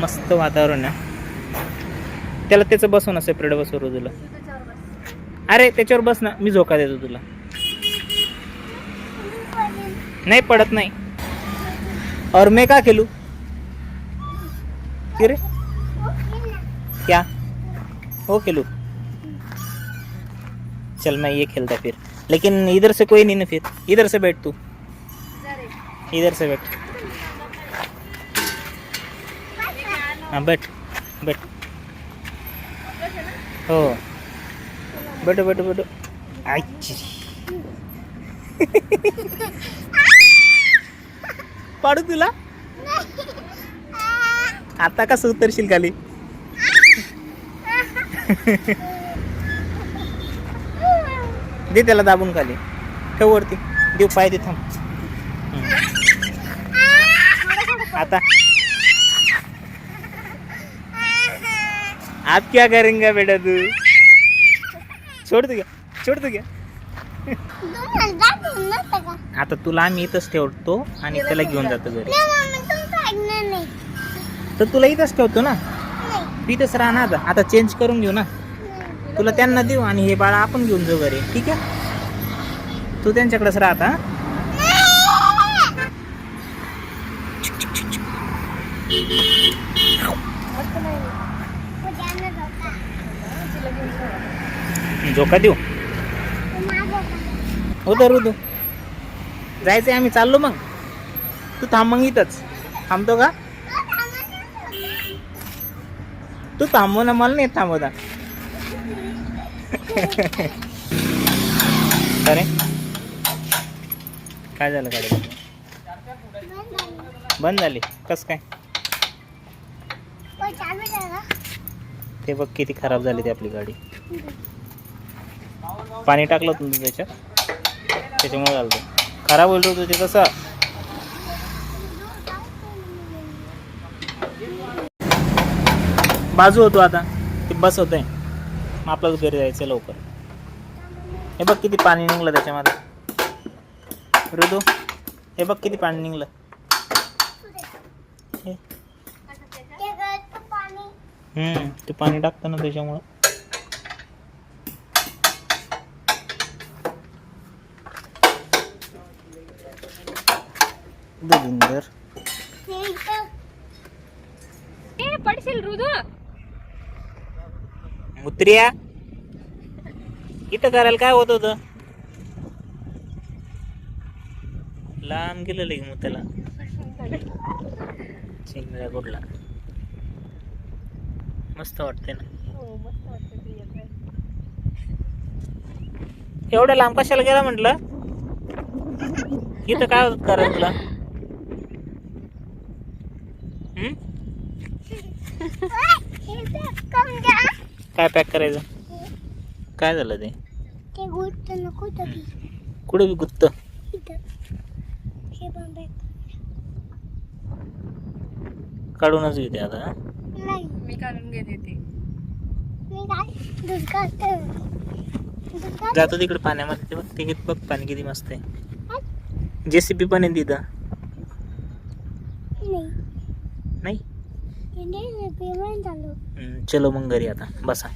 मस्त वातावरण आहे. त्याला त्याचं बसव ना सेपरेट बसव तुला. अरे त्याच्यावर बस ना मी झोका देतो तुला. नाही पड़त नाही. और मैं का केलू क्यों रे क्या? हो खेलूं. चल मैं ये खेलता फिर. लेकिन इधर से कोई नहीं ना फिर. इधर से बैठ तू. इधर से बैठ. हां बैठ बैठ. हो. बैठो बैठो बैठो. आच्छी पाडू तुला? आता कसं उतरशील खाली? दे त्याला दाबून खाली. ठेव वरती. देऊ पाय दे थांब. आता. आप क्या करेंगे बेटा तू? छोड तू घ्या छोड तू घ्या आता तुला आम्ही इथंच ठेवतो आणि त्याला घेऊन जातो घरी. तर तुला इथंच ठेवतो ना? तू इथंच राहा ना आता. आता चेंज करून घेऊ ना. तुला त्यांना देऊ आणि हे बाळा आपण घेऊन जाऊ घरी. ठीक आहे? तू त्यांच्याकडेच राहता झोका देऊ? उतर उदू जायचंय आम्ही चाललो मग. तू थांब मग इथंच. थांबतो का? तू थांबव ना मला नाही थांबवता. अरे. काय झालं गाडी? बंद झाली. कस काय? ते बघ किती खराब झाली ती आपली गाडी. पाणी टाकलं होतं ना त्याच्यात? त्याच्यामुळे झालं ते. खराब होईल होतं ते कसं बाजू होतो आता. ते बस होत आहे मग आपल्याला घरी जायचं लवकर. हे बघ किती पाणी निघलं त्याच्यामध्ये. ऋतू हे बघ किती पाणी निघलं. हम्म ते पाणी टाकतं ना त्याच्यामुळं. जोगिंदर पडशील रुदू उतर्या इथं करायला काय होत होतं लांब गेलेलं की मग त्याला चिंगळ्या कुठला मस्त वाटते ना एवढ्या लांब कशाला गेला म्हटलं इथं काय होत करा तुला हम्म? काय पॅक करायचं? काय झालं ते? कुठे बी गुत्त? काढूनच घेते आता? मी काढून घेते ते. जातो तिकडे पाण्यामध्ये बघ ते किती बघ पाणी किती मस्त आहे. जेसीबी पण आहे तिथं. नाही? चलो. मग घरी आता. बसा.